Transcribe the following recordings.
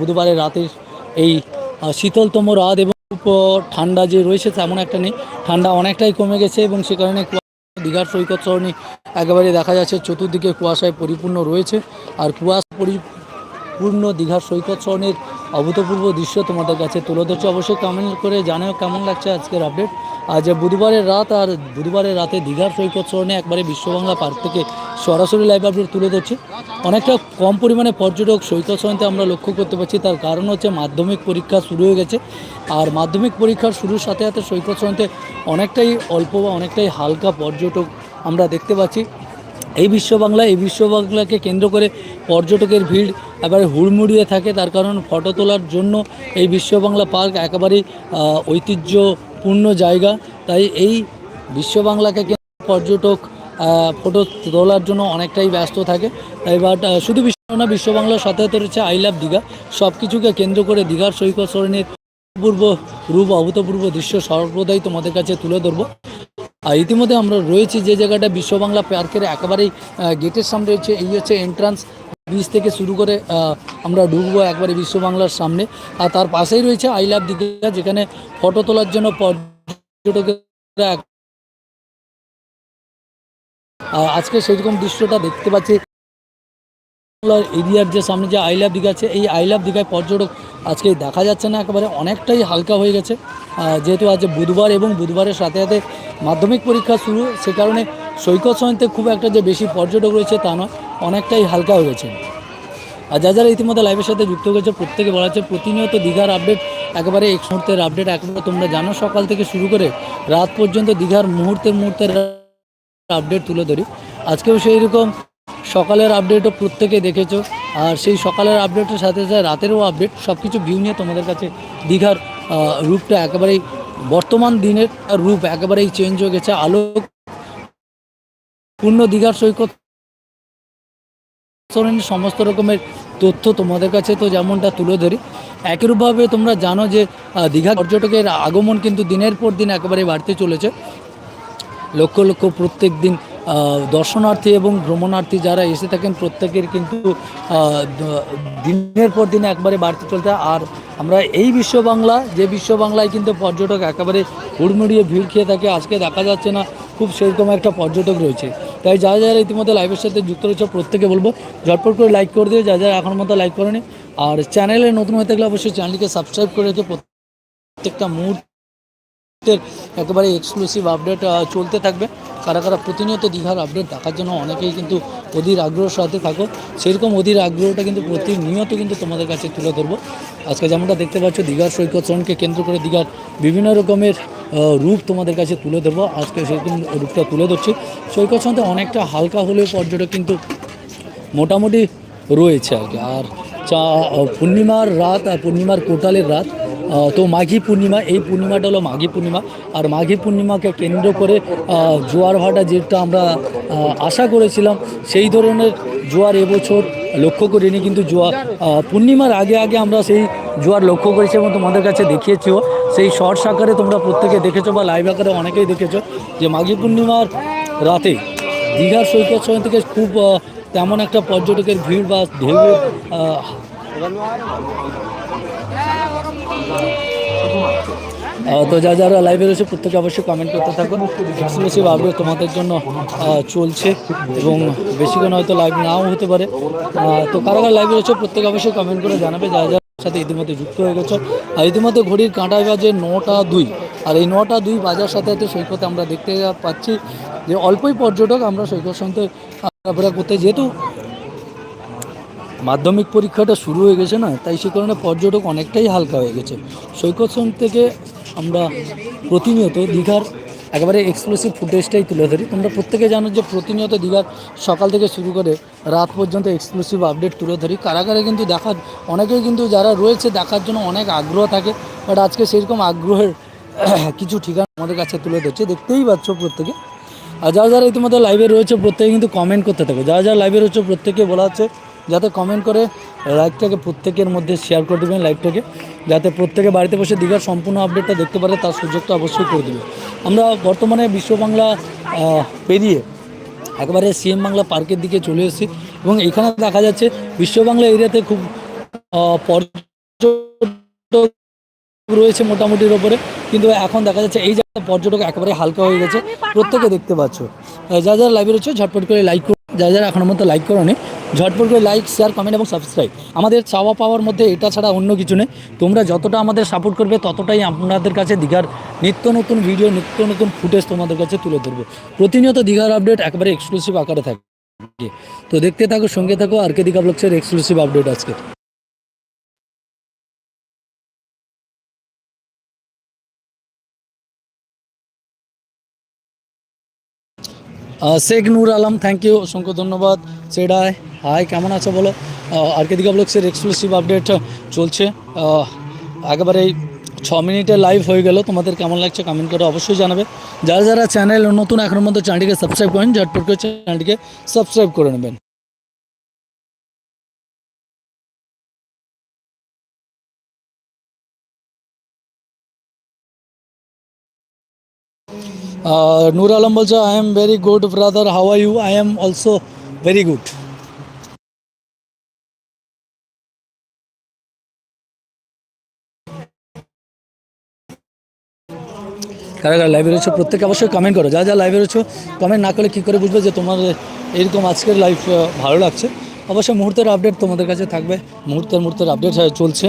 বুধবারের রাতের এই শীতলতম রাত এবং ঠান্ডা যে রয়েছে তেমন একটা নেই। ঠান্ডা অনেকটাই কমে গেছে এবং সে কারণে দীঘার সৈকত সরণি একেবারে দেখা যাচ্ছে, চতুর্দিকে কুয়াশায় পরিপূর্ণ রয়েছে। আর কুয়াশা পরিপূর্ণ দীঘার সৈকত সরণির অভূতপূর্ব দৃশ্য তোমাদের কাছে তুলে ধরছে। অবশ্যই কমেন্ট করে জানাও কেমন লাগছে আজকের আপডেট আজ বুধবারের রাত আর বুধবারের রাতে দীঘার সৈকত সরণে একবারে বিশ্ববাংলা পার্ক থেকে সরাসরি লাইভ আপডেট তুলে ধরছি। অনেকটা কম পরিমাণে পর্যটক সৈকত সরণিতে আমরা লক্ষ্য করতে পারছি, তার কারণ হচ্ছে মাধ্যমিক পরীক্ষা শুরু হয়ে গেছে। আর মাধ্যমিক পরীক্ষার শুরুর সাথে সাথে সৈকত সরণিতে অনেকটাই অল্প বা অনেকটাই হালকা পর্যটক আমরা দেখতে পাচ্ছি। এই বিশ্ব বাংলা, এই বিশ্ব বাংলাকে কেন্দ্র করে পর্যটকের ভিড় একেবারে হুড়মুড়িয়ে থাকে। তার কারণ ফটো তোলার জন্য এই বিশ্ব বাংলা পার্ক একেবারেই ঐতিহ্যপূর্ণ জায়গা। তাই এই বিশ্ব বাংলাকে কেন্দ্র পর্যটক ফটো তোলার জন্য অনেকটাই ব্যস্ত থাকে। তাই বাট শুধু বিশ্ব না, বিশ্ব বাংলার সাথে রয়েছে আই লাভ দীঘা। সব কিছুকে কেন্দ্র করে দীঘার সৈকত সরণির অভূতপূর্ব রূপ, অভূতপূর্ব দৃশ্য সর্বদাই তোমাদের কাছে তুলে ধরবো। আর ইতিমধ্যে আমরা রয়েছি যে জায়গাটা বিশ্ব বাংলা পার্কের একেবারেই গেটের সামনে রয়েছে এই হচ্ছে এন্ট্রান্স ব্রিজ থেকে শুরু করে আমরা ঢুকবো একবারে বিশ্ব বাংলার সামনে। আর তার পাশেই রয়েছে আই লাভ দীঘা যেখানে ফটো তোলার জন্য পর্যটকেরা আজকে সেরকম দৃশ্যটা দেখতে পাচ্ছি। এরিয়ার যে সামনে যে আই লাভ দীঘা আছে, এই আই লাভ দীঘায় পর্যটক আজকে দেখা যাচ্ছে না, একেবারে অনেকটাই হালকা হয়ে গেছে। যেহেতু আজ বুধবার এবং বুধবারের সাথে সাথে মাধ্যমিক পরীক্ষা শুরু, সে কারণে সৈকত সমিতিতে খুব একটা যে বেশি পর্যটক রয়েছে তা নয়, অনেকটাই হালকা হয়ে গেছে। আর যা যারা ইতিমধ্যে লাইভের সাথে যুক্ত হয়েছে, প্রত্যেকে বলা হচ্ছে প্রতিনিয়ত দীঘার আপডেট একেবারে এক মুহূর্তের আপডেট একেবারে তোমরা জানো, সকাল থেকে শুরু করে রাত পর্যন্ত দীঘার মুহূর্তের মুহূর্তের আপডেট তুলে ধরি। আজকেও সেই রকম সকালের আপডেটও প্রত্যেকে দেখেছ। আর সেই সকালের আপডেটের সাথে সাথে রাতেরও আপডেট সব কিছু ভিউ নিয়ে তোমাদের কাছে দীঘার রূপটা একেবারেই বর্তমান দিনের রূপ একেবারেই চেঞ্জ হয়ে গেছে আলোক পূর্ণ দীঘার সৈকত সমস্ত রকমের তথ্য তোমাদের কাছে তো যেমনটা তুলে ধরি। একইরূপভাবে তোমরা জানো যে দীঘা পর্যটকের আগমন কিন্তু দিনের পর দিন একেবারে বাড়তে চলেছে। লক্ষ লক্ষ প্রত্যেক দিন দর্শনার্থী এবং ভ্রমণার্থী যারা এসে থাকেন, প্রত্যেকের কিন্তু দিনের পর দিন একবারে বাড়তে চলছে আর আমরা এই বিশ্ব বাংলা, যে বিশ্ব বাংলায় কিন্তু পর্যটক একেবারে হুড়মুড়িয়ে ভিড় খেয়ে থাকে, আজকে দেখা যাচ্ছে না, খুব সেরকম একটা পর্যটক রয়েছে। তাই যারা যারা ইতিমধ্যে লাইভের সাথে যুক্ত রয়েছে প্রত্যেকে বলব, ঝটপট করে লাইক করে দিও যা যারা এখন মতো লাইক করেনি। আর চ্যানেলে নতুন হয়ে থাকলে অবশ্যই চ্যানেলটিকে সাবস্ক্রাইব করে রেখে। প্রত্যেকটা মুহূর্তে মুহূর্তের একেবারে এক্সক্লুসিভ আপডেট চলতে থাকবে। কারা কারা প্রতিনিয়ত দীঘার আপডেট দেখার জন্য অনেকেই কিন্তু অধীর আগ্রহের সাথে থাকো। সেরকম অধীর আগ্রহটা কিন্তু প্রতিনিয়ত কিন্তু তোমাদের কাছে তুলে ধরবো। আজকে যেমনটা দেখতে পাচ্ছ, দীঘার সৈকত চরণকে কেন্দ্র করে দীঘার বিভিন্ন রকমের রূপ তোমাদের কাছে তুলে ধরবো। আজকে সেরকম রূপটা তুলে ধরছি। সৈকত চরণতে অনেকটা হালকা হলেও পর্যটক কিন্তু মোটামুটি রয়েছে আর কি। আর চা পূর্ণিমার রাত আর পূর্ণিমার কোটালের রাত তো মাঘী পূর্ণিমা এই পূর্ণিমাটা হলো মাঘী পূর্ণিমা। আর মাঘী পূর্ণিমাকে কেন্দ্র করে জোয়ার ভাটা যেটা আমরা আশা করেছিলাম সেই ধরনের জোয়ার এবছর লক্ষ্য করিনি কিন্তু জোয়ার পূর্ণিমার আগে আগে আমরা সেই জোয়ার লক্ষ্য করেছি এবং তোমাদের কাছে দেখিয়েছিও। সেই শর্টস আকারে তোমরা প্রত্যেকে দেখেছ বা লাইভ আকারে অনেকেই দেখেছ যে মাঘী পূর্ণিমার রাতে দীঘার সৈকত সময় থেকে খুব তেমন একটা পর্যটকের ভিড় বা আহ, তো যা যারা লাইভে রয়েছে, প্রত্যেকে অবশ্যই কমেন্ট করতে থাকো। এক্সক্লুসিভ আপডেট তোমাদের জন্য চলছে এবং বেশিক্ষণ হয়তো লাইভ নাও হতে পারে। তো কারা কারা লাইভে রয়েছে, প্রত্যেকে অবশ্যই কমেন্ট করে জানাবে। যা যার সাথে ইতিমধ্যে যুক্ত হয়ে গেছো। আর ইতিমধ্যে ঘড়ির কাঁটা বাজে নটা দুই। আর এই নটা দুই বাজার সাথে সাথে সৈকতে আমরা দেখতে পাচ্ছি যে অল্পই পর্যটক আমরা সৈকত সঙ্গে করতে যেহেতু মাধ্যমিক পরীক্ষাটা শুরু হয়ে গেছে না, তাই সে কারণে পর্যটক অনেকটাই হালকা হয়ে গেছে। সৈকত সঙ্গ থেকে আমরা প্রতিনিয়ত দীঘার একেবারে এক্সক্লুসিভ ফুটেজটাই তুলে ধরি। তোমরা প্রত্যেকে জানো যে প্রতিনিয়ত দীঘার সকাল থেকে শুরু করে রাত পর্যন্ত এক্সক্লুসিভ আপডেট তুলে ধরি। কারাগারে কিন্তু দেখার, অনেকেই কিন্তু যারা রয়েছে দেখার জন্য অনেক আগ্রহ থাকে বাট আজকে সেরকম আগ্রহের কিছু ঠিকানা আমাদের কাছে তুলে ধরছে। দেখতেই পাচ্ছ প্রত্যেকে। আর যারা যারা ইতিমধ্যে লাইভে রয়েছে, প্রত্যেকে কিন্তু কমেন্ট করতে থাকে। যারা যারা লাইভে রয়েছে প্রত্যেকে বলা হচ্ছে যাতে কমেন্ট করে লাইভটাকে প্রত্যেকের মধ্যে শেয়ার করে দেবেন লাইভটাকে যাতে প্রত্যেকে বাড়িতে বসে দীঘার সম্পূর্ণ আপডেটটা দেখতে পারে, তার সুযোগটা অবশ্যই করে দেবে আমরা বর্তমানে বিশ্ব বাংলা পেরিয়ে একেবারে সিএম বাংলা পার্কের দিকে চলে এসেছি এবং এখানে দেখা যাচ্ছে বিশ্ব বাংলা এরিয়াতে খুব পর্যটক রয়েছে মোটামুটির ওপরে কিন্তু এখন দেখা যাচ্ছে এই জায়গাটা পর্যটক একেবারে হালকা হয়ে গেছে। প্রত্যেকে দেখতে পাচ্ছ। যা যারা লাইভে রয়েছে, ঝটপট করে লাইক করো যা যারা এখনও মতো লাইক করোনি ঝটপট করে লাইক শেয়ার কমেন্ট এবং সাবস্ক্রাইব আমাদের চাওয়া পাওয়ার মধ্যে এটা ছাড়া অন্য কিছু নেই। তোমরা যতটা আমাদের সাপোর্ট করবে, ততটাই আপনাদের কাছে দীঘার নিত্য নতুন ভিডিও নিত্য নতুন ফুটেজ তোমাদের কাছে তুলে ধরবো। প্রতিনিয়ত দীঘার আপডেট একবারে এক্সক্লুসিভ আকারে থাকে। তো দেখতে থাকো, সঙ্গে থাকো, আর কে দীঘা ব্লগসের এক্সক্লুসিভ আপডেট আজকে। শেখ নূর আলম থ্যাংক ইউ অসংখ্য ধন্যবাদ। সেডাই হাই কেমন আছো বলো? আর কে দিকে ব্লগসের এক্সক্লুসিভ আপডেট চলছে। একেবারে ছ মিনিটে লাইভ হয়ে গেল। তোমাদের কেমন লাগছে কমেন্ট করে অবশ্যই জানাবে। যারা যারা চ্যানেল নতুন এখনও মধ্যে চ্যানেলটিকে সাবস্ক্রাইব করেন, ঝটপট করে চ্যানেলটিকে সাবস্ক্রাইব করে নেবেন। Uh, Noor Alam I am very good brother how are you I am also very good কারা কারা লাইভে রয়েছে প্রত্যেকে অবশ্যই কমেন্ট করো। যা যা লাইভে রয়েছে কমেন্ট না করলে কী করে বুঝবে যে তোমার এরকম আজকের লাইভ ভালো লাগছে? অবশ্যই মুহূর্তের আপডেট তোমাদের কাছে থাকবে। মুহূর্তের মুহূর্তের আপডেট চলছে।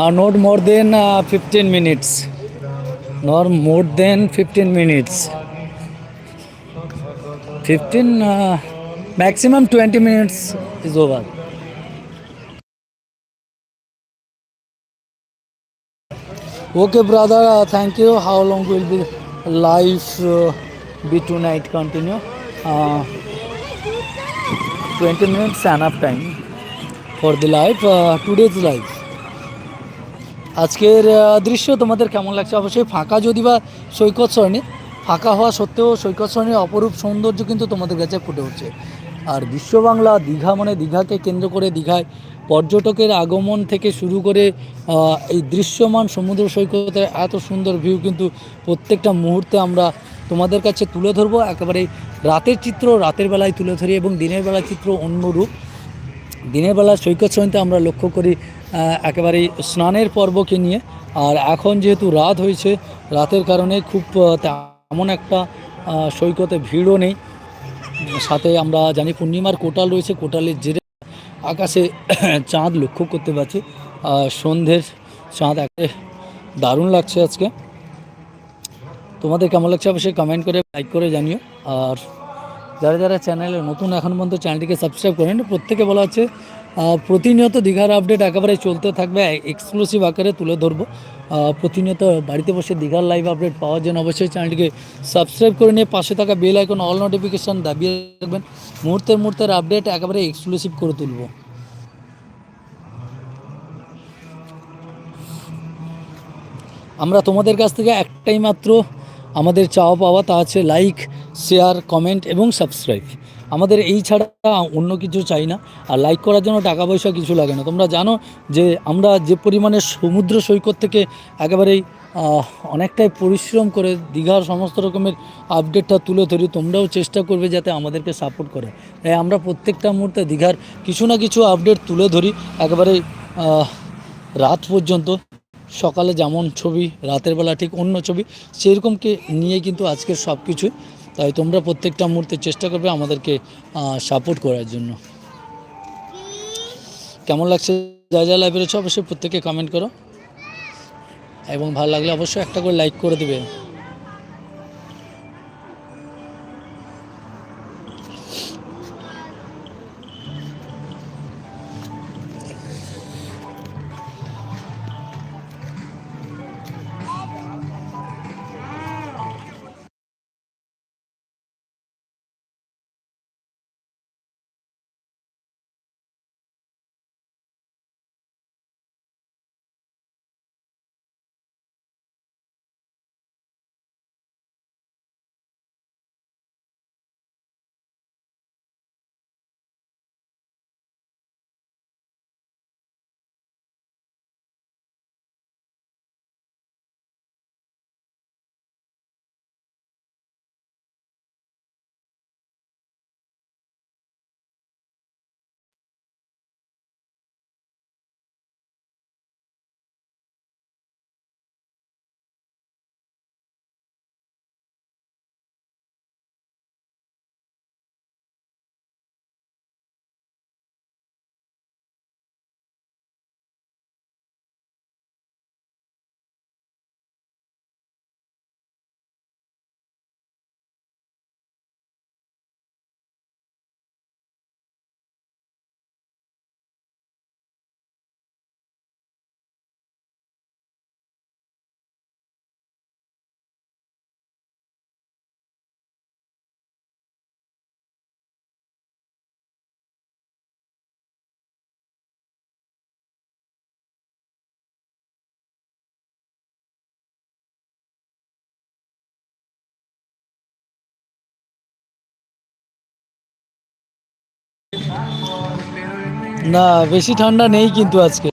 Uh, uh, 15 minutes. Not more than 15 minutes. 15, uh, maximum 20 minutes is over. Okay, brother, uh, thank you. How long will be live uh, be tonight? Continue. Uh, 20 minutes enough time for the live. Uh, today's live. আজকের দৃশ্য তোমাদের কেমন লাগছে? অবশ্যই ফাঁকা যদি বা সৈকত সরণি, ফাঁকা হওয়া সত্ত্বেও সৈকত সরণির অপরূপ সৌন্দর্য কিন্তু তোমাদের কাছে ফুটে উঠছে। আর বিশ্ব বাংলা দীঘা মানে দীঘাকে কেন্দ্র করে দীঘায় পর্যটকের আগমন থেকে শুরু করে এই দৃশ্যমান সমুদ্র সৈকতের এত সুন্দর ভিউ কিন্তু প্রত্যেকটা মুহূর্তে আমরা তোমাদের কাছে তুলে ধরবো। একেবারে রাতের চিত্র রাতের বেলায় তুলে ধরি এবং দিনের বেলার চিত্র অন্য রূপ। দিনের বেলা সৈকত সৈনিতে আমরা লক্ষ্য করি একেবারেই স্নানের পর্বকে নিয়ে। আর এখন যেহেতু রাত হয়েছে, রাতের কারণে খুব তেমন একটা সৈকতে ভিড়ও নেই। সাথে আমরা জানি পূর্ণিমার কোটাল রয়েছে, কোটালের জেরে আকাশে চাঁদ লক্ষ্য করতে পারছি। সন্ধ্যের চাঁদ একে দারুণ লাগছে আজকে। তোমাদের কেমন লাগছে অবশ্যই কমেন্ট করে লাইক করে জানিও। আর যারা যারা চ্যানেলে নতুন, এখন পর্যন্ত চ্যানেলটিকে সাবস্ক্রাইব করেন, প্রত্যেকে বলা হচ্ছে প্রতিনিয়ত দীঘার আপডেট একেবারে চলতে থাকবে। এক্সক্লুসিভ আকারে তুলে ধরবো। প্রতিনিয়ত বাড়িতে বসে দীঘার লাইভ আপডেট পাওয়ার জন্য অবশ্যই চ্যানেলটিকে সাবস্ক্রাইব করে নিয়ে পাশে থাকা বেল আইকন অল নোটিফিকেশান দাবিয়ে রাখবেন। মুহূর্তের মুহূর্তের আপডেট একেবারে এক্সক্লুসিভ করে তুলবো। আমরা তোমাদের কাছ থেকে একটাই মাত্র আমাদের চাওয়া পাওয়া তা আছে লাইক শেয়ার কমেন্ট এবং সাবস্ক্রাইব আমাদের এই ছাড়া অন্য কিছু চাই না। আর লাইক করার জন্য টাকা পয়সা কিছু লাগে না। তোমরা জানো যে আমরা যে পরিমাণে সমুদ্র সৈকত থেকে একেবারেই অনেকটাই পরিশ্রম করে দীঘার সমস্ত রকমের আপডেটটা তুলে ধরি, তোমরাও চেষ্টা করবে যাতে আমাদেরকে সাপোর্ট করে। তাই আমরা প্রত্যেকটা মুহূর্তে দীঘার কিছু না কিছু আপডেট তুলে ধরি একেবারে রাত পর্যন্ত। সকালে যেমন ছবি, রাতের বেলা ঠিক অন্য ছবি, সেরকমকে নিয়ে কিন্তু আজকের সব কিছুই তাই তোমরা প্রত্যেকটা মুহূর্তে চেষ্টা করবে আমাদেরকে সাপোর্ট করার জন্য। কেমন লাগছে? যা যা লাইভ রয়েছে অবশ্যই প্রত্যেকে কমেন্ট করো। এবং ভালো লাগলে অবশ্যই একটা করে লাইক করে দেবে। না বেশি ঠান্ডা নেই কিন্তু আজকে।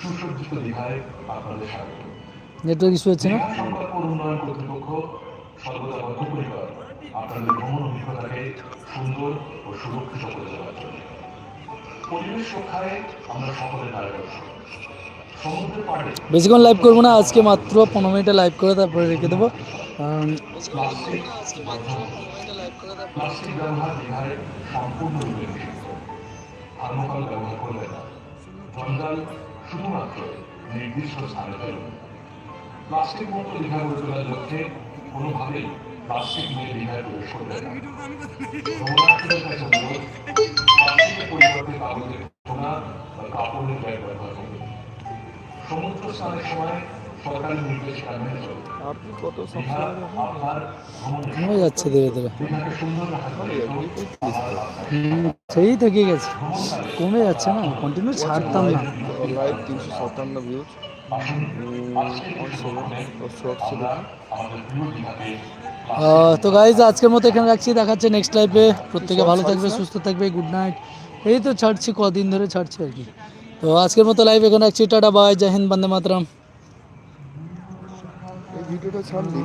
সুসজ্জিত দীঘায় আপনাদের স্বাগত। নেটওয়ার্ক ইস্যু হচ্ছে না? দীঘা উন্নয়ন কর্তৃপক্ষ সর্বদা বদ্ধপরিকর আপনাদের ভ্রমণ অভিজ্ঞতাকে সুন্দর ও সুরক্ষিত করে তোলার জন্য। পরিবেশ রক্ষায় আমরা সকলে দায়বদ্ধ। বেশিক্ষণ লাইভ করব না আজকে মাত্র পনেরো মিনিটে লাইভ করে তারপরে রেখে দেবো। প্লাস্টিক ব্যবহার নিষিদ্ধ। থার্মোকল ব্যবহার করবে না জঞ্জাল শুধুমাত্র নির্দিষ্ট স্থানে ফেলুন প্লাস্টিক মুক্ত দীঘা গড়ে তোলার লক্ষ্যে কোনোভাবেই প্লাস্টিক নিয়ে দীঘায় প্রবেশ করবে না। কাছে প্লাস্টিকের পরিবর্তে কাগজের বা কাপড়ের ব্যাগ ব্যবহার করবে সমুদ্র স্নানের সময় সরকারি চলবে। আপনি কত যাচ্ছে ধীরে ধীরে। সেই থেকে গেছে। কমে যাচ্ছে না কন্টিনিউ ছাড়তাম না। লাইভ তিনশো সাতান্ন ভিউজ তো গাইজ আজকের মতো এখানে রাখছি। দেখাচ্ছে নেক্সট লাইফে প্রত্যেকে ভালো থাকবে সুস্থ থাকবে গুড নাইট এই তো ছাড়ছি কদিন ধরে ছাড়ছি আর কি। তো আজকের মতো লাইভ এখানে রাখছি। Tata bye Jai Hind Bande Mataram. ভিডিওটা ছাড়লি